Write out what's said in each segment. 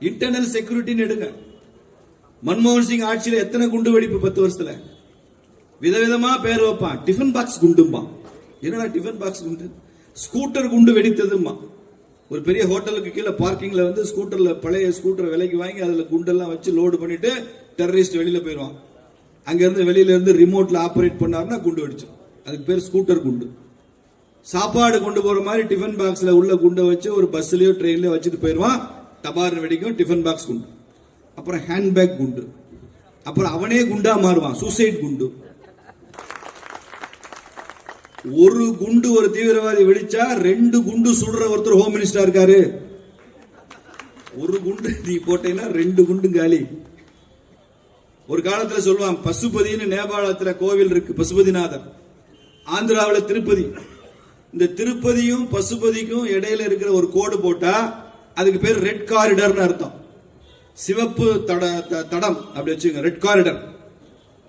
Internal செக்யூரிட்டின்னு எடுங்க. மன்மோகன் சிங் ஆட்சியில எத்தனை குண்டு வெடிப்பு பத்து வருஷத்துல? விதவிதமா பேர் வைப்பான். டிஃபன் பாக்ஸ் குண்டும்பான். என்னடா டிஃபன் பாக்ஸ் குண்டு? ஸ்கூட்டர் குண்டு வெடித்ததும்மா ஒரு பெரிய ஹோட்டலுக்கு கீழே பார்க்கிங்ல வந்து ஸ்கூட்டர்ல பழைய ஸ்கூட்டர் விலைக்கு வாங்கி அதுல குண்டெல்லாம் வச்சு லோடு பண்ணிட்டு டெரரிஸ்ட் வெளியில போயிடுவான். அங்க இருந்து வெளியில இருந்து ரிமோட்ல ஆபரேட் பண்ணாருன்னா குண்டு வெடிச்சோம் அதுக்கு பேர் ஸ்கூட்டர் குண்டு. சாப்பாடு கொண்டு போற மாதிரி டிஃபன் பாக்ஸ்ல உள்ள குண்டை வச்சு ஒரு பஸ்லயோ ட்ரெயின்லயோ வச்சுட்டு போயிடுவான். டபார்னு வெடிக்கும் டிஃபன் பாக்ஸ் குண்டு. அப்புறம் ஹேண்ட்பேக் குண்டு. அப்புறம் அவனே குண்டா மாறுவான் சூசைட் குண்டு. ஒரு குண்டு ஒரு தீவிரவாதி வெடிச்சா ரெண்டு குண்டு சுடுற ஒருத்தர் ஹோம் மினிஸ்டர் இருக்காரு. ஒரு குண்டு நீ போட்டேன்னா ரெண்டு குண்டு காலி. ஒரு காலத்துல சொல்லுவான் பசுபதினு நேபாளத்துல கோவில் இருக்கு பசுபதிநாதர். ஆந்திராவில் திருப்பதி. இந்த திருப்பதியும் பசுபதிக்கும் இடையில இருக்கிற ஒரு கோடு போட்டா அதுக்கு பேர் ரெட் காரிடர்னு அர்த்தம். சிவப்பு தட த- தடம் அப்படி வச்சுங்க ரெட் காரிடர்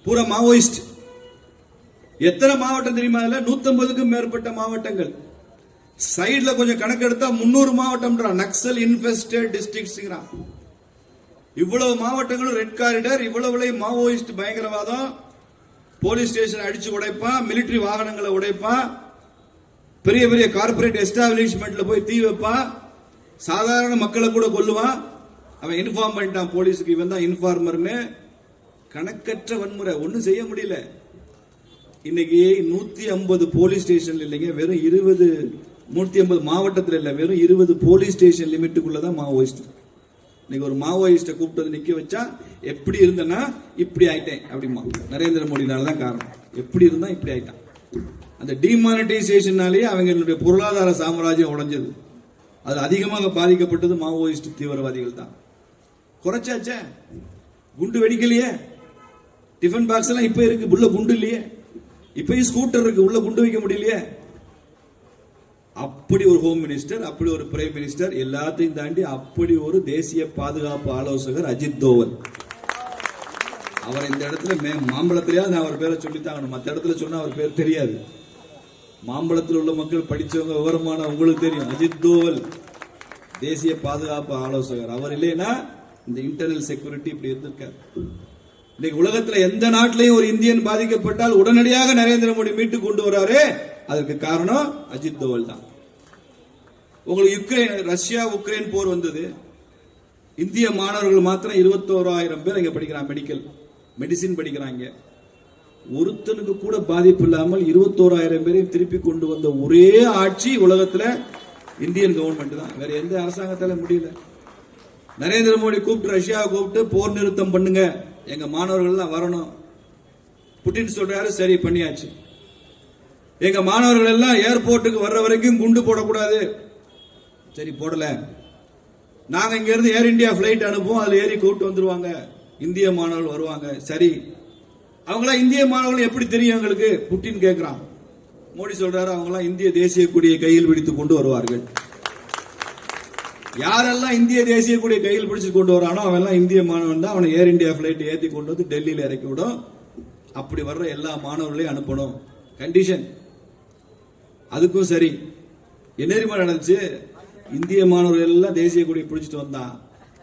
பூரா மாவோயிஸ்ட். எத்தனை மாவட்டம் தெரியுமா இல்ல நூத்தம்பதுக்கும் மேற்பட்ட மாவட்டங்கள். சைடுல கொஞ்சம் கணக்கெடுத்தா முன்னூறு மாவட்டம்ன்றான். நக்சல் இன்ஃபெஸ்டட் டிஸ்ட்ரிக்ட்ஸ்ங்கிறான் இவ்வளவு மாவட்டங்களும் ரெட் காரிடர் இவ்வளவுலையும் மாவோயிஸ்ட் பயங்கரவாதம். போலீஸ் ஸ்டேஷன் அடிச்சு உடைப்பான் மிலிட்டரி வாகனங்களை உடைப்பான். பெரிய பெரிய கார்ப்பரேட் எஸ்டாப்ளிஷ்மெண்ட்ல போய் தீ வைப்பான். சாதாரண மக்களை கூட கொல்லுவான் அவன் இன்ஃபார்ம் பண்ணிட்டான் போலீஸுக்கு. இவன் தான் இன்ஃபார்மர்னு கணக்கற்ற வன்முறை. ஒன்றும் செய்ய முடியல. இன்னைக்கு நூத்தி ஐம்பது போலீஸ் ஸ்டேஷன் இல்லைங்க வெறும் இருபது நூத்தி ஐம்பது மாவட்டத்தில் இல்லை வெறும் இருபது போலீஸ் ஸ்டேஷன் லிமிட்டுக்குள்ள தான் மாவோயிஸ்ட் இன்னைக்கு ஒரு மாவோயிஸ்டை கூப்பிட்டு வந்து நிக்க வச்சா எப்படி இருந்தனா இப்படி ஆயிட்டேன் அப்படிமா நரேந்திர மோடினால தான் காரணம். எப்படி இருந்தா இப்படி ஆயிட்டான். அந்த டிமானிட்டைசேஷனாலேயே அவங்களுடைய பொருளாதார சாம்ராஜ்யம் உடஞ்சது. அது அதிகமாக பாதிக்கப்பட்டது மாவோயிஸ்ட் தீவிரவாதிகள் தான் குறைச்சாச்சே? குண்டு வெடிக்கலையே? டிஃபன் பாக்ஸ் எல்லாம் இப்ப இருக்கு உள்ள குண்டு இல்லையே? இப்பயும் ஸ்கூட்டர் இருக்கு உள்ள குண்டு வைக்க முடியலையே? அப்படி ஒரு ஹோம் மினிஸ்டர் அப்படி ஒரு பிரைம் மினிஸ்டர் எல்லாத்தையும் தாண்டி அப்படி ஒரு தேசிய பாதுகாப்பு ஆலோசகர் அஜித் தோவல். அவர் இந்த இடத்துல மே மாம்பழத்திலேயாவது நான் அவர் பேரை சொல்லித்தாங்கணும் மற்ற இடத்துல சொன்னா அவர் பேர் தெரியாது. மாம்பழத்தில் உள்ள மக்கள் படிச்சவங்க விவரமான உங்களுக்கு தெரியும். அஜித் தோவல் தேசிய பாதுகாப்பு ஆலோசகர். அவர் இல்லைன்னா இந்த இன்டர்னல் செக்யூரிட்டி இப்படி இருந்திருக்காரு. இன்னைக்கு உலகத்துல எந்த நாட்டிலையும் ஒரு இந்தியன் பாதிக்கப்பட்டால் உடனடியாக நரேந்திர மோடி மீட்டு கொண்டு வராரு. அதற்கு காரணம் அஜித் தோவல் தான். உங்களுக்கு யுக்ரைன் ரஷ்யா உக்ரைன் போர் வந்தது. இந்திய மாணவர்கள் மாத்திரம் இருபத்தோராயிரம் பேர் இங்க படிக்கிறாங்க மெடிக்கல் மெடிசின் படிக்கிறாங்க. ஒருத்தனுக்கு கூட பாதிப்பு இல்லாமல் இருபத்தோராயிரம் பேரையும் திருப்பி கொண்டு வந்த ஒரே ஆட்சி உலகத்துல இந்தியன் கவர்மெண்ட் தான். வேற எந்த அரசாங்கத்தால முடியல. நரேந்திர மோடி கூப்பிட்டு ரஷ்யாவை கூப்பிட்டு போர் நிறுத்தம் பண்ணுங்க. எங்க மாணவர்கள்லாம் வரணும். புட்டின் சொல்றாரு சரி பண்ணியாச்சு. எங்க மாணவர்கள் எல்லாம் ஏர்போர்ட்டுக்கு வர்ற வரைக்கும் குண்டு போடக்கூடாது. சரி போடல. நாங்க இங்க இருந்து ஏர் இந்தியா பிளைட் அனுப்புவோம். அதுல ஏறி கூப்பிட்டு வந்துருவாங்க. இந்திய மாணவர்கள் வருவாங்க. சரி அவங்களா இந்திய மாணவர்கள் எப்படி தெரியும் எங்களுக்கு? புட்டின் கேட்கிறான் மோடி சொல்றாரு அவங்களாம் இந்திய தேசிய கொடியை கையில் பிடித்து கொண்டு வருவார்கள். யாரெல்லாம் இந்திய தேசிய கொடியை கையில் பிடிச்சு கொண்டு வரானோ அவன் எல்லாம் இந்திய மாணவன் தான். அவனை ஏர் இந்தியா பிளைட் ஏத்தி கொண்டு வந்து டெல்லியில இறக்கி விடும். அப்படி வர்ற எல்லா மாணவர்களையும் அனுப்பணும். கண்டிஷன் அதுக்கும் சரி. என்ன தெரியுமா நடந்துச்சு? இந்திய மாணவர்கள் எல்லாம் தேசிய கொடியை பிடிச்சிட்டு வந்தான்.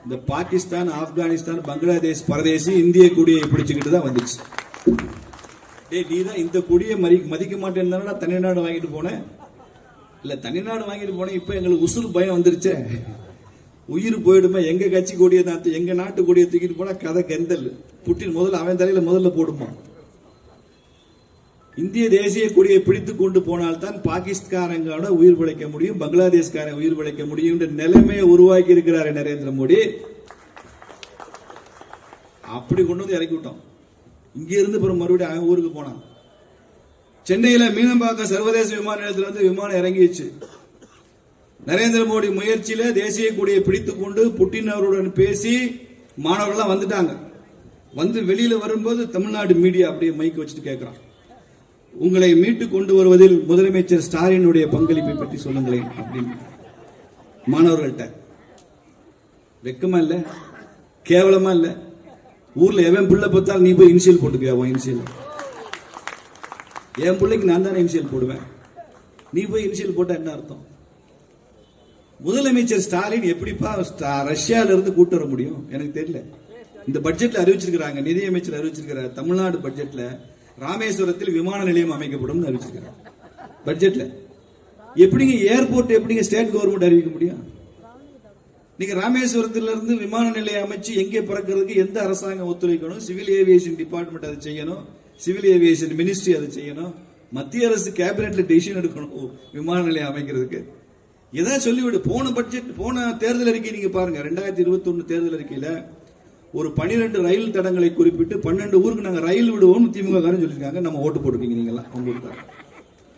இந்த பாகிஸ்தான் ஆப்கானிஸ்தான் பங்களாதேஷ் பரதேசி இந்திய கொடியை பிடிச்சுக்கிட்டு தான் வந்துச்சு. டேய் நீ தான் இந்த கொடியை மதி மதிக்க மாட்டேன்னு நான் தனிநாடு வாங்கிட்டு போனேன் இல்ல தனிநாடு வாங்கிட்டு போனேன் இப்ப எங்களுக்கு உசுறு பயம் வந்துருச்சே. உயிர் போயிடுமே எங்க கட்சி கொடியை தான் எங்க நாட்டு கொடியை தூக்கிட்டு போனா கதை கெந்தல். புட்டின் முதல்ல அவன் தலையில முதல்ல போடுமா? இந்திய தேசிய கொடியை பிடித்து கொண்டு போனால்தான் பாகிஸ்தானங்களோட உயிர் பிழைக்க முடியும் பங்களாதேஷ்காரன் உயிர் பிழைக்க முடியும் என்ற நிலைமையை உருவாக்கி இருக்கிறார் நரேந்திர மோடி. அப்படி கொண்டு வந்து இறக்கி விட்டோம். இங்க இருந்து அப்புறம் மறுபடியும் அவன் ஊருக்கு போனான். சென்னையில மீனம்பாக்கம் சர்வதேச விமான நிலையத்தில் வந்து விமானம் இறங்கிடுச்சு. நரேந்திர மோடி முயற்சியில தேசிய கொடியை பிடித்துக் கொண்டு புட்டின் அவருடன் பேசி மாணவர்கள்லாம் வந்துட்டாங்க. வந்து வெளியில வரும்போது தமிழ்நாடு மீடியா அப்படியே மைக் வச்சுட்டு கேட்கிறான் உங்களை மீட்டு கொண்டு வருவதில் முதலமைச்சர் ஸ்டாலினுடைய பங்களிப்பை பற்றி சொல்லுங்களேன் அப்படின்னு. மாணவர்கள்ட்ட. வெக்கமா இல்ல? கேவலமா இல்லை? ஊர்ல எவன் பிள்ளை பார்த்தாலும் நீ போய் இனிஷியல் போட்டுக்க உன் இனிஷியல் என் பிள்ளைக்கு நான் தானே இனிஷியல் போடுவேன். நீ போய் இனிஷியல் போட்டா என்ன அர்த்தம்? முதலமைச்சர் ஸ்டாலின் எப்படிப்பா ஸ்டா- ரஷ்யால இருந்து கூட்டு வர முடியும்? எனக்கு தெரியல. இந்த பட்ஜெட்ல அறிவிச்சிருக்கிறாங்க நிதியமைச்சர் அறிவிச்சிருக்கிற தமிழ்நாடு பட்ஜெட்ல ராமேஸ்வரத்தில் விமான நிலையம் அமைக்கப்படும் அறிவிச்சிருக்கிறாங்க. பட்ஜெட்ல எப்படிங்க ஏர்போர்ட் எப்படிங்க ஸ்டேட் கவர்மெண்ட் அறிவிக்க முடியும்? நீங்க ராமேஸ்வரத்திலிருந்து விமான நிலையம் அமைச்சு எங்கே பறக்கிறதுக்கு எந்த அரசாங்கம் ஒத்துழைக்கணும்? சிவில் ஏவியேஷன் டிபார்ட்மெண்ட் அதை செய்யணும். சிவில் ஏவியேஷன் மினிஸ்ட்ரி அதை செய்யணும். மத்திய அரசு கேபினெட்ல டெசிஷன் எடுக்கணும். விமான நிலையம் அமைக்கிறதுக்கு. ஏதாவது சொல்லிவிடு. போன பட்ஜெட் போன தேர்தல் அறிக்கை நீங்க பாருங்க. ரெண்டாயிரத்தி இருபத்தி தேர்தல் அறிக்கையில ஒரு பனிரெண்டு ரயில் தடங்களை குறிப்பிட்டு பன்னெண்டு ஊருக்கு நாங்க ரயில் விடுவோம் திமுக காரன் சொல்லியிருக்காங்க. நம்ம ஓட்டு போட்டுருக்கீங்க நீங்க எல்லாம்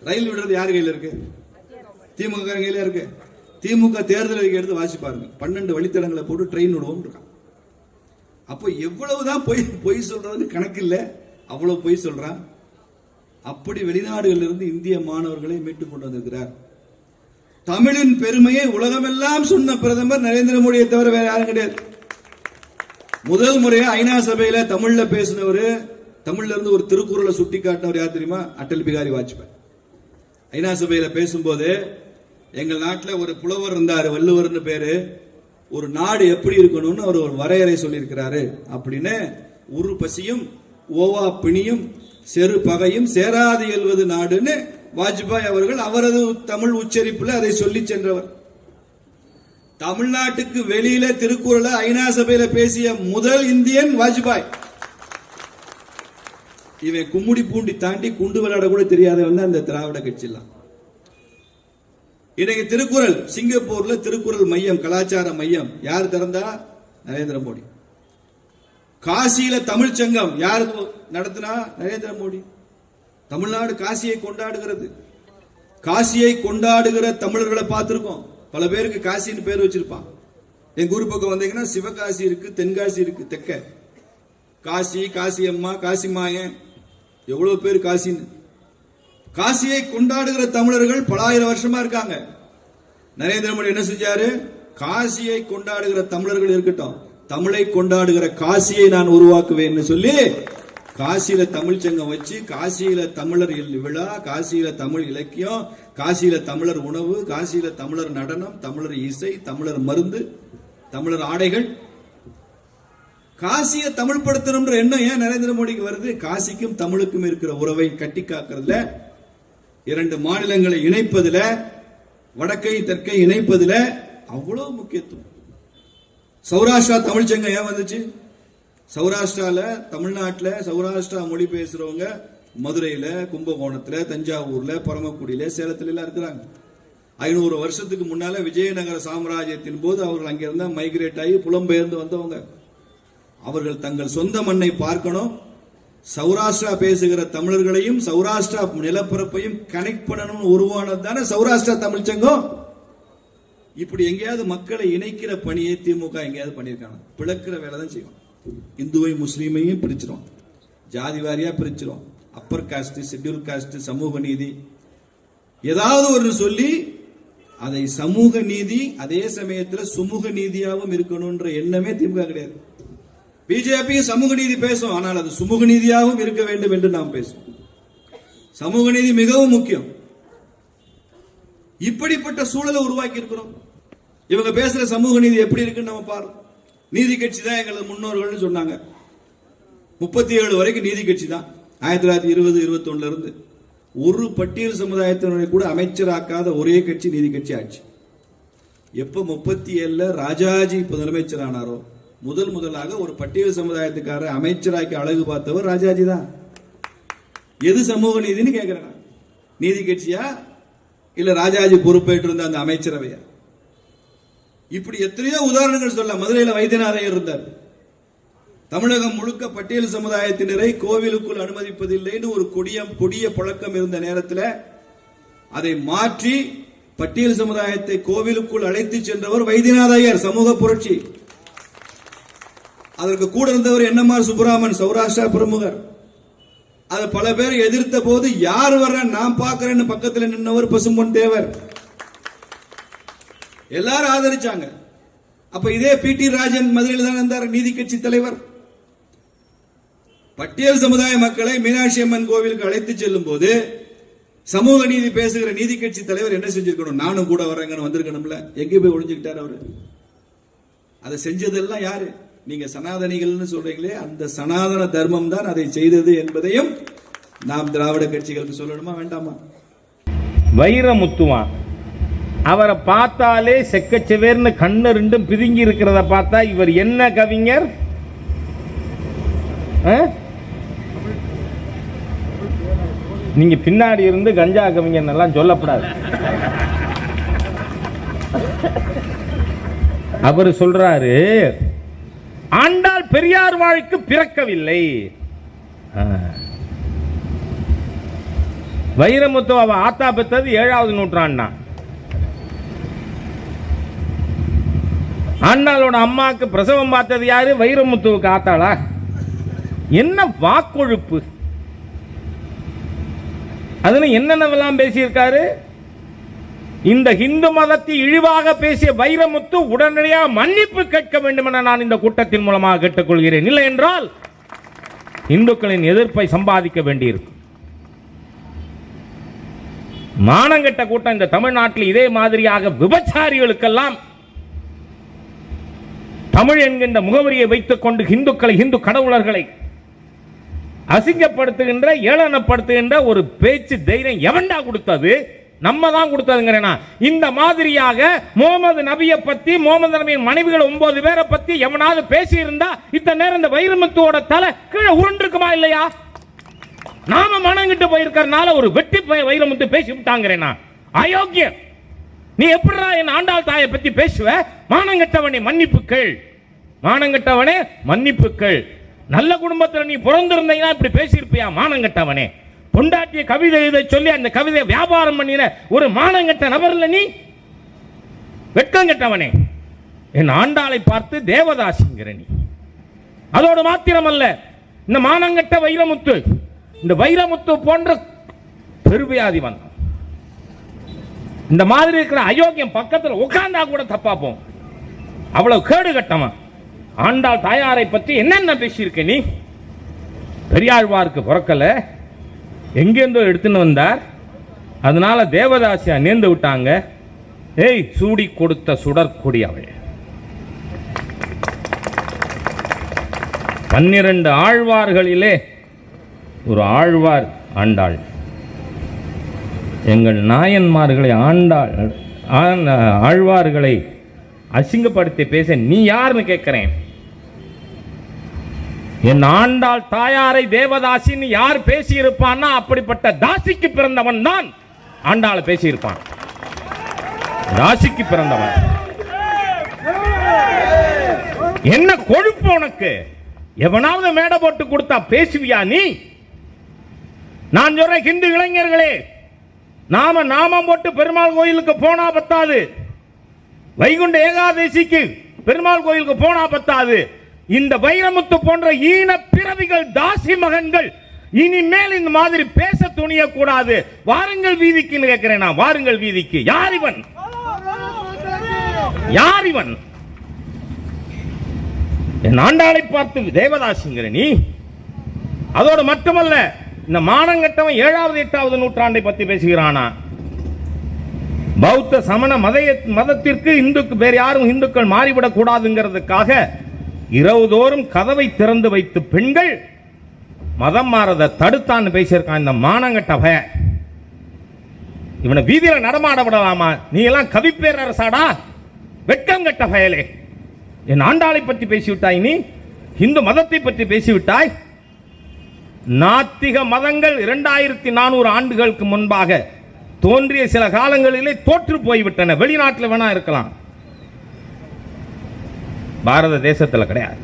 ரயில் விடுறது யார் கையில இருக்கு? திமுக காரன் கையில இருக்கு. திமுக தேர்தல் எடுத்து வாசி பாருங்க. பன்னெண்டு வழித்தடங்களை போட்டு ட்ரெயின் விடுவோம் இருக்கான். அப்போ எவ்வளவுதான் பொய் பொய் சொல்றதுன்னு கணக்கு இல்லை. அவ்வளவு பொய் சொல்றான். அப்படி வெளிநாடுகளில் இருந்து இந்திய மாணவர்களை மீட்டுக் கொண்டு வந்திருக்கிறார். தமிழின் பெருமையை உலகமெல்லாம் சொன்ன பிரதமர் நரேந்திர மோடியை தவிர வேற யாரும் கிடையாது. முதல் முறையா ஐநா சபையில தமிழ்ல பேசினவர் தமிழ்ல இருந்து ஒரு திருக்குறளை சுட்டி காட்டினவர் யார் தெரியுமா? அட்டல் பிகாரி வாஜ்பாய். ஐநா சபையில பேசும்போது எங்கள் நாட்டில் ஒரு புலவர் இருந்தார் வள்ளுவர்னு பேரு. ஒரு நாடு எப்படி இருக்கணும்னு அவர் ஒரு வரையறை சொல்லியிருக்கிறாரு. அப்படின்னு உரு பசியும் ஓவா பிணியும் செரு பகையும் சேராது எல்வது நாடுன்னு வாஜ்பாய் அவர்கள் அவரது தமிழ் உச்சரிப்புல அதை சொல்லி சென்றவர். தமிழ்நாட்டுக்கு வெளியில திருக்குறளை ஐநா சபையில பேசிய முதல் இந்தியன் வாஜ்பாய். இவன் கும்முடி பூண்டி தாண்டி குண்டு விளையாட கூட தெரியாதவன் அந்த திராவிட கட்சியெல்லாம். இன்னைக்கு திருக்குறள் சிங்கப்பூர்ல திருக்குறள் மையம் கலாச்சார மையம் யார் திறந்தா? நரேந்திர மோடி. காசியில தமிழ் சங்கம் யார் நடத்தினா? நரேந்திர மோடி. தமிழ்நாடு காசியை கொண்டாடுகிறது. காசியை கொண்டாடுகிற தமிழர்களை பார்த்திருக்கோம். பல பேருக்கு காசின்னு பேர் வச்சிருப்பான். எங்க ஊர் பக்கம் வந்தீங்கன்னா சிவகாசி இருக்கு தென்காசி இருக்கு தெக்க. காசி காசி அம்மா காசி மாயன் எவ்வளவு பேர் காசின்னு? காசியை கொண்டாடுகிற தமிழர்கள் பல ஆயிரம் வருஷமா இருக்காங்க. நரேந்திர மோடி என்ன செஞ்சாரு? காசியை கொண்டாடுகிற தமிழர்கள் இருக்கட்டும். தமிழை கொண்டாடுகிற காசியை நான் உருவாக்குவேன்னு சொல்லி காசியில தமிழ் சங்கம் வச்சு காசியில தமிழர் விழா காசியில தமிழ் இலக்கியம் காசியில தமிழர் உணவு காசியில தமிழர் நடனம் தமிழர் இசை தமிழர் மருந்து தமிழர் ஆடைகள். காசியை தமிழ் படுத்தணும்ன்ற எண்ணம் ஏன் நரேந்திர மோடிக்கு வருது? காசிக்கும் தமிழுக்கும் இருக்கிற உறவை கட்டி காக்கிறதுல இரண்டு மாநிலங்களை இணைப்பதில் வடக்கை தெற்கை இணைப்பதில் அவ்வளவு முக்கியத்துவம். சௌராஷ்டிரா தமிழ்ச்சங்கம் ஏன் வந்துச்சு? சௌராஷ்டிரால தமிழ்நாட்டில் சௌராஷ்டிரா மொழி பேசுறவங்க மதுரையில கும்பகோணத்தில் தஞ்சாவூர்ல பரமக்குடியில சேலத்துல எல்லாம் இருக்கிறாங்க. ஐநூறு வருஷத்துக்கு முன்னால விஜயநகர சாம்ராஜ்யத்தின் போது அவர்கள் அங்கிருந்த மைக்ரேட் ஆகி புலம்பெயர்ந்து வந்தவங்க. அவர்கள் தங்கள் சொந்த மண்ணை பார்க்கணும். சௌராஷ்டிரா பேசுகிற தமிழர்களையும் சௌராஷ்டிரா நிலப்பரப்பையும் கனெக்ட் பண்ணணும்னு உருவானது தானே சௌராஷ்டிரா தமிழ் சங்கம்? இப்படி எங்கேயாவது மக்களை இணைக்கிற பணியை திமுக எங்கேயாவது பண்ணியிருக்காங்க. பிளக்கிற வேலை தான் செய்வோம் இந்துவை முஸ்லீமையும் பிரிச்சிரும். ஜாதி வாரியா பிரிச்சிரும். அப்பர் காஸ்ட் ஷெட்யூல் காஸ்ட் சமூக நீதி. ஏதாவது ஒன்று சொல்லி அதை சமூக நீதி அதே சமயத்தில் சுமூக நீதியாகவும் இருக்கணும்ன்ற எண்ணமே திமுக கிடையாது. பிஜேபி சமூக நீதி பேசும் ஆனால் அது சுமூக நீதியாகவும் இருக்க வேண்டும் என்று நாம் பேசுவோம். சமூக நீதி மிகவும் முக்கியம். இப்படிப்பட்ட சூழலை உருவாக்கி இருக்கிறோம் இவங்க பேசுற சமூக நீதி எப்படி இருக்குன்னு நம்ம பாரு நீதி கட்சி தான் எங்களது முன்னோர்கள்னு சொன்னாங்க. முப்பத்தி ஏழு வரைக்கும் நீதி கட்சி தான். ஆயிரத்தி தொள்ளாயிரத்தி இருபது இருபத்தி இருந்து ஒரு பட்டியல் சமுதாயத்தினரை கூட அமைச்சராக்காத ஒரே கட்சி நீதி கட்சி ஆட்சி எப்ப முப்பத்தி ஏழுல ராஜாஜி முதலமைச்சர் ஆனாரோ முதல் முதலாக ஒரு பட்டியல் சமுதாயத்துக்கார அமைச்சராக்கி அழகு பார்த்தவர் ராஜாஜி தான். எது சமூக நீதினு கேட்கிறேன் நீதி கட்சியா? இல்ல ராஜாஜி பொறுப்பேற்று இருந்த அந்த அமைச்சரவையா? இப்படி எத்தனையோ உதாரணங்கள் சொல்ல மதுரையில் வைத்தியநாதையர் இருந்தார். தமிழகம் முழுக்க பட்டியல் சமுதாயத்தினரை கோவிலுக்குள் அனுமதிப்பதில்லைன்னு ஒரு கொடிய கொடிய பழக்கம் இருந்த நேரத்தில் அதை மாற்றி பட்டியல் சமுதாயத்தை கோவிலுக்குள் அழைத்து சென்றவர் வைத்தியநாதையர் சமூக புரட்சி. அதற்கு கூட இருந்தவர் என்எம்ஆர் சுப்புராமன் சௌராஷ்டிரா பிரமுகர். அது பல பேர் எதிர்த்த போது யார் வர்ற? நான் பார்க்கிறேன்னு பக்கத்தில் நின்னவர் பசும்பொன் தேவர். எல்லாரும் ஆதரிச்சாங்க. அப்ப இதே பி டி ராஜன் மதுரையில் தான் இருந்தார் நீதி கட்சி தலைவர். பட்டியல் சமுதாய மக்களை மீனாட்சி அம்மன் கோவிலுக்கு அழைத்து செல்லும் போது சமூக நீதி பேசுகிற நீதி கட்சி தலைவர் என்ன செஞ்சிருக்கணும்? நானும் கூட வரேங்கன்னு வந்திருக்கணும்ல. எங்கே போய் ஒழிஞ்சுக்கிட்டார் அவரு? அதை செஞ்சதெல்லாம் யாரு? நீங்க சனாதனிகள்னு சொல்றீங்களே அந்த சனாதன தர்மம் தான் அதை செய்தது என்பதையும் நாம் திராவிட கட்சிகளுக்கு சொல்லணுமா வேண்டாமா? வைரமுத்துவான். அவரை பார்த்தாலே செக்கச்சவேர்னு கண்ணு ரெண்டும் பிதுங்கி இருக்கிறத பார்த்தா இவர் என்ன கவிஞர்? ஆ? நீங்க பின்னாடி இருந்து கஞ்சா கவிஞர் எல்லாம் சொல்லப்படாது. அவர் சொல்றாரு ஆண்டாள் பெரியார் வாழ்க்கு பிறக்கவில்லை. ஆ. வைரமுத்து அவ ஆத்தா பெற்றது ஏழாவது நூற்றாண்டா. ஆண்டாளோட அம்மாவுக்கு பிரசவம் பார்த்தது யாரு? வைரமுத்துவுக்கு ஆத்தாளா? என்ன வாக்கொழுப்பு? அதுல என்னென்னவெல்லாம் பேசியிருக்காரு? இந்த இந்து மதத்தை இழிவாக பேசிய வைரமுத்து உடனடியாக மன்னிப்பு கேட்க வேண்டும் என நான் இந்த கூட்டத்தின் மூலமாக கேட்டுக்கொள்கிறேன். இல்லை என்றால் இந்துக்களின் எதிர்ப்பை சம்பாதிக்க வேண்டியிருக்கும். மானங்கெட்ட கூட்டம் இந்த தமிழ்நாட்டில் இதே மாதிரியாக விபச்சாரிகளுக்கெல்லாம் தமிழ் என்கின்ற முகவரியை வைத்துக் கொண்டு இந்துக்களை இந்து கடவுளர்களை அசிங்கப்படுத்துகின்ற ஏளனப்படுத்துகின்ற ஒரு பேச்சு தைரியம் எவன்டா கொடுத்தது? நம்ம தான் கொடுத்ததுங்கிறேனா? இந்த மாதிரியாக முகமது நபியை பற்றி முகமது நபியின் மனைவிகள் ஒன்பது பேரை பற்றி எவனாவது பேசியிருந்தா இத்தனை நேரம் இந்த வைரமுத்துவோட தலை கீழே உருண்டிருக்குமா இல்லையா? நாம மனங்கிட்டு போயிருக்கறனால ஒரு வெட்டி பய வைரமுத்து பேசி விட்டாங்கிறேனா? அயோக்கியம் நீ எப்படிடா என் ஆண்டாள் தாயை பத்தி பேசுவ? மானங்கெட்டவனே மன்னிப்புக்கள் மானங்கெட்டவனே மன்னிப்புக்கள் நல்ல குடும்பத்தில் நீ பிறந்திருந்தீங்கன்னா இப்படி பேசியிருப்பியா மானங்கெட்டவனே? பொண்டாட்டிய கவிதை எழுத சொல்லி அந்த கவிதையை வியாபாரம் பண்ணின ஒரு மானங்கெட்ட நபர் இல்ல நீ வெட்கங்கெட்டவனே என் ஆண்டாளை பார்த்து தேவதாசிங்கிற நீ. அதோடு மாத்திரமல்ல இந்த மானங்கெட்ட வைரமுத்து இந்த வைரமுத்து போன்ற பெருவியாதி வந்தான். இந்த மாதிரி இருக்கிற அயோக்கியம் பக்கத்துல உட்கார்ந்தா கூட தப்பாப்போம் அவ்வளவு கேடு கட்டவன். ஆண்டாள் தாயாரை பற்றி என்னென்ன பேசியிருக்க நீ? பெரியாழ்வாருக்கு பிறக்கலை. எங்கேருந்தோ எடுத்துன்னு வந்தார். அதனால தேவதாசியா நேர்ந்து விட்டாங்க. ஏய் சூடி கொடுத்த சுடற்கொடி அவள். பன்னிரண்டு ஆழ்வார்களிலே ஒரு ஆழ்வார் ஆண்டாள். எங்கள் நாயன்மார்களை ஆண்டாள் ஆண்- ஆழ்வார்களை அசிங்கப்படுத்தி பேச நீ யாருன்னு கேட்குறேன்? என் ஆண்டாள் தாயாரை தேவதாசின்னு யார் பேசியிருப்பான்னா அப்படிப்பட்ட தாசிக்கு பிறந்தவன் தான் ஆண்டாள் பேசியிருப்பான். தாசிக்கு பிறந்தவன். என்ன கொழுப்பு உனக்கு? எவனாவது மேடை போட்டு கொடுத்தா பேசுவியா நீ? நான் சொல்றேன் ஹிந்து இளைஞர்களே நாம நாமம் போட்டு பெருமாள் கோயிலுக்கு போனா பத்தாது. வைகுண்ட ஏகாதசிக்கு பெருமாள் கோயிலுக்கு போனா பத்தாது. இந்த வைரமுத்து போன்ற ஈன பிறவிகள் தாசி மகன்கள் இனிமேல் இந்த மாதிரி பேச துணிய கூடாது வாருங்கள் வீதிக்குன்னு கேட்கிறேன் நான். வாருங்கள் வீதிக்கு. யார் இவன்? யார் இவன்? என் ஆண்டாளை பார்த்து தேவதாசிங்கிற நீ? அதோடு மட்டுமல்ல இந்த மானங்கட்டவன் ஏழாவது எட்டாவது நூற்றாண்டை பத்தி பேசுகிறானா? பௌத்த சமண மத மதத்திற்கு இந்துக்கு வேறு யாரும் இந்துக்கள் மாறிவிடக் கூடாதுங்கிறதுக்காக இரவுதோறும் கதவை திறந்து வைத்து பெண்கள் மதம் மாறத தடுத்தான்னு பேசியிருக்கான் இந்த மானங்கட்ட பய. இவனை வீதியில நடமாட விடலாமா? நீ எல்லாம் கவிப்பேரரசாடா? வெட்கங்கட்ட பயலே. என் ஆண்டாளை பற்றி பேசிவிட்டாய் நீ? இந்து மதத்தை பற்றி பேசிவிட்டாய்? நாத்திக மதங்கள் இரண்டாயிரத்தி நானூறு ஆண்டுகளுக்கு முன்பாக தோன்றிய சில காலங்களிலே தோற்று போய்விட்டன. வெளிநாட்டில் வேணா இருக்கலாம். பாரத தேசத்தில் கிடையாது.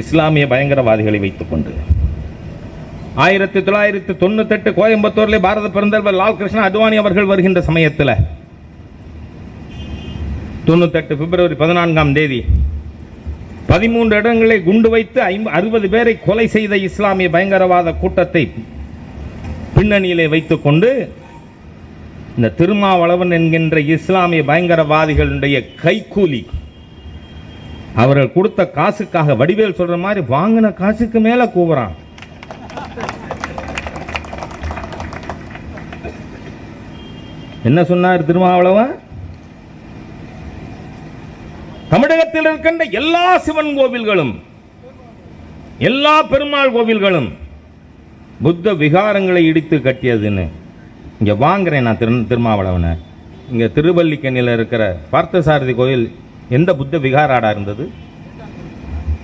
இஸ்லாமிய பயங்கரவாதிகளை வைத்துக் கொண்டு. ஆயிரத்தி தொள்ளாயிரத்தி தொண்ணூத்தெட்டு கோயம்புத்தூர்ல பாரத பிறந்தவர் லால் கிருஷ்ண அத்வானி அவர்கள் வருகின்ற சமயத்தில் தொண்ணூத்தெட்டு பிப்ரவரி பதினான்காம் தேதி பதிமூன்று இடங்களை குண்டு வைத்து ஐம்ப அறுபது பேரை கொலை செய்த இஸ்லாமிய பயங்கரவாத கூட்டத்தை பின்னணியிலே வைத்துக்கொண்டு இந்த திருமாவளவன் என்கின்ற இஸ்லாமிய பயங்கரவாதிகளுடைய கைக்கூலி அவர்கள் கொடுத்த காசுக்காக வடிவேல் சொல்ற மாதிரி வாங்கின காசுக்கு மேல கூவுறான். என்ன சொன்னார் திருமாவளவன்? தமிழகத்தில் இருக்கின்ற எல்லா சிவன் கோவில்களும் எல்லா பெருமாள் கோவில்களும் புத்த விகாரங்களை இடித்து கட்டியதுன்னு. இங்கே வாங்குறேன் நான் திரு திருமாவளவனை. இங்கே திருவல்லிக்கண்ணியில் இருக்கிற பார்த்தசாரதி கோயில் எந்த புத்த விகாராடாக இருந்தது?